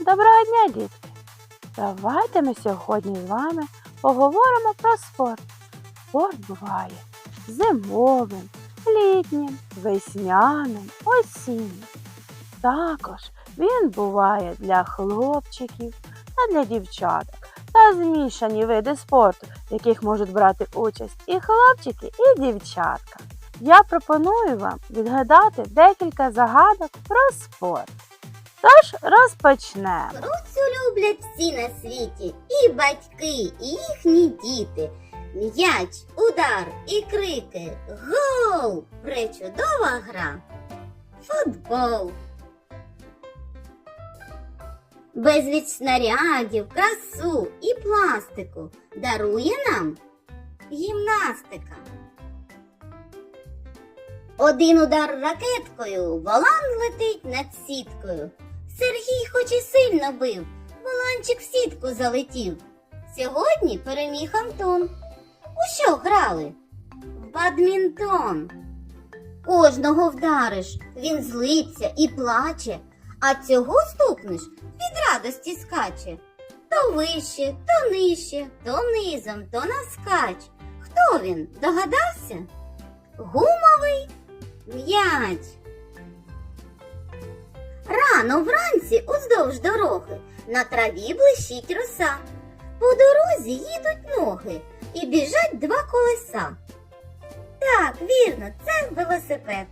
Доброго дня, дітки! Давайте ми сьогодні з вами поговоримо про спорт. Спорт буває зимовим, літнім, весняним, осіннім. Також він буває для хлопчиків та для дівчаток та змішані види спорту, в яких можуть брати участь і хлопчики, і дівчатка. Я пропоную вам відгадати декілька загадок про спорт. Тож розпочнемо. Руцю люблять всі на світі, і батьки, і їхні діти. М'яч, удар і крики. Гол! Пречудова гра. Футбол. Безліч снарядів, красу і пластику дарує нам гімнастика. Один удар ракеткою, волан летить над сіткою. Сергій хоч і сильно бив, воланчик в сітку залетів. Сьогодні переміг Антон. У що грали? В бадмінтон. Кожного вдариш, він злиться і плаче, а цього стукнеш від радості скаче. То вище, то нижче, то низом, то наскач. Хто він? Догадався? Гумовий м'яч. Рано вранці уздовж дороги на траві блищить роса. По дорозі їдуть ноги і біжать два колеса. Так, вірно, це велосипед.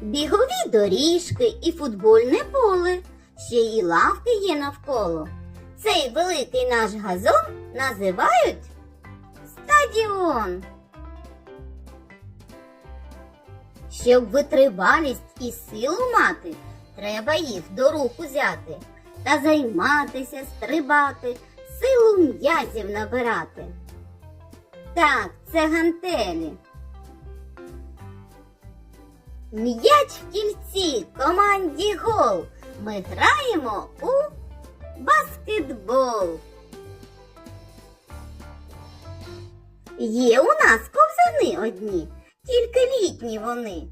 Бігові доріжки і футбольне поле. Ще й лавки є навколо. Цей великий наш газон називають стадіон. Щоб витривалість і силу мати, треба їх до рук узяти та займатися, стрибати, силу м'язів набирати. Так, це гантелі. М'яч в кільці, команді гол. Ми граємо у баскетбол. Є у нас ковзани одні, тільки літні вони.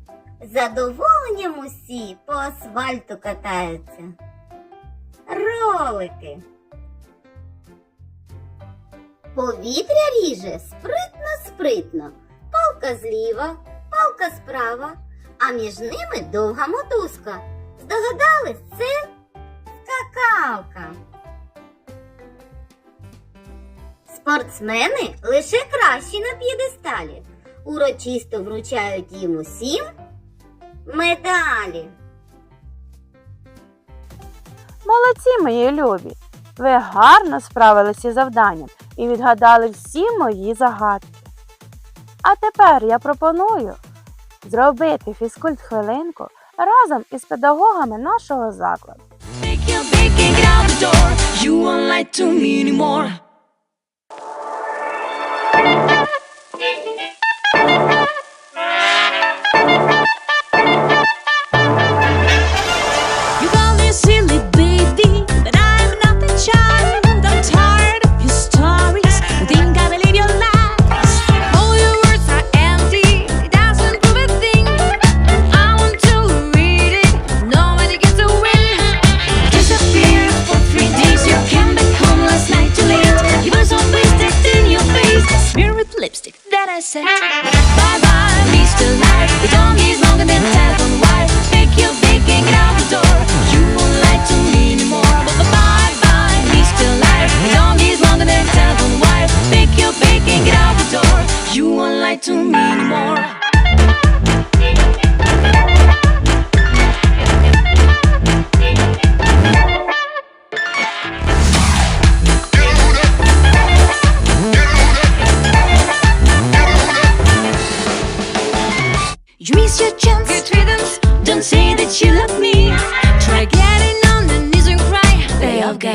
Задоволенням усі по асфальту катаються. Ролики. Повітря ріже спритно-спритно. Палка зліва, палка справа, а між ними довга мотузка. Здогадались, це скакалка. Спортсмени лише кращі на п'єдесталі. Урочисто вручають їм усім медалі. Молодці, мої любі! Ви гарно справилися з завданням і відгадали всі мої загадки. А тепер я пропоную зробити фізкульт хвилинку разом із педагогами нашого закладу. Said, Bye bye, Mr. Light. The tongue is longer than telephone wire. Take your bacon, get out the door. You won't lie to me anymore. But bye bye, Mr. Light. The tongue is longer than telephone wire. Take your bacon, get out the door. You won't lie to me anymore.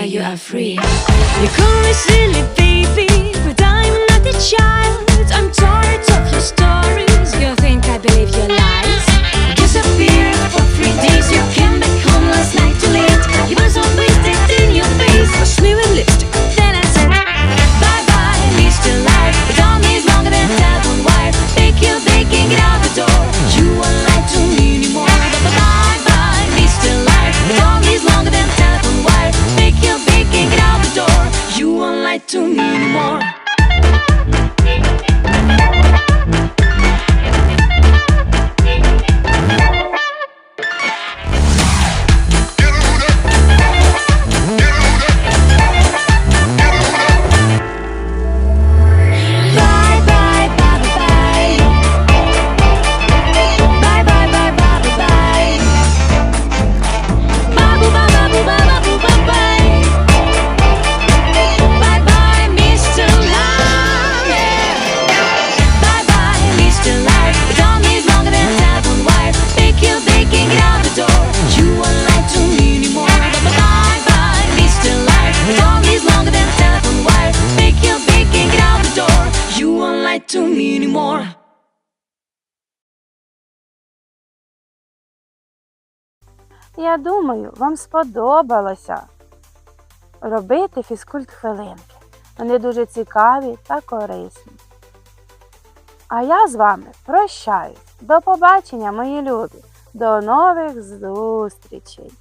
Got you are free. You call me silly baby, but I'm not the child. I'm tired Я думаю, вам сподобалося робити фізкульт хвилинки. Вони дуже цікаві та корисні. А я з вами прощаюсь. До побачення, мої любі. До нових зустрічей!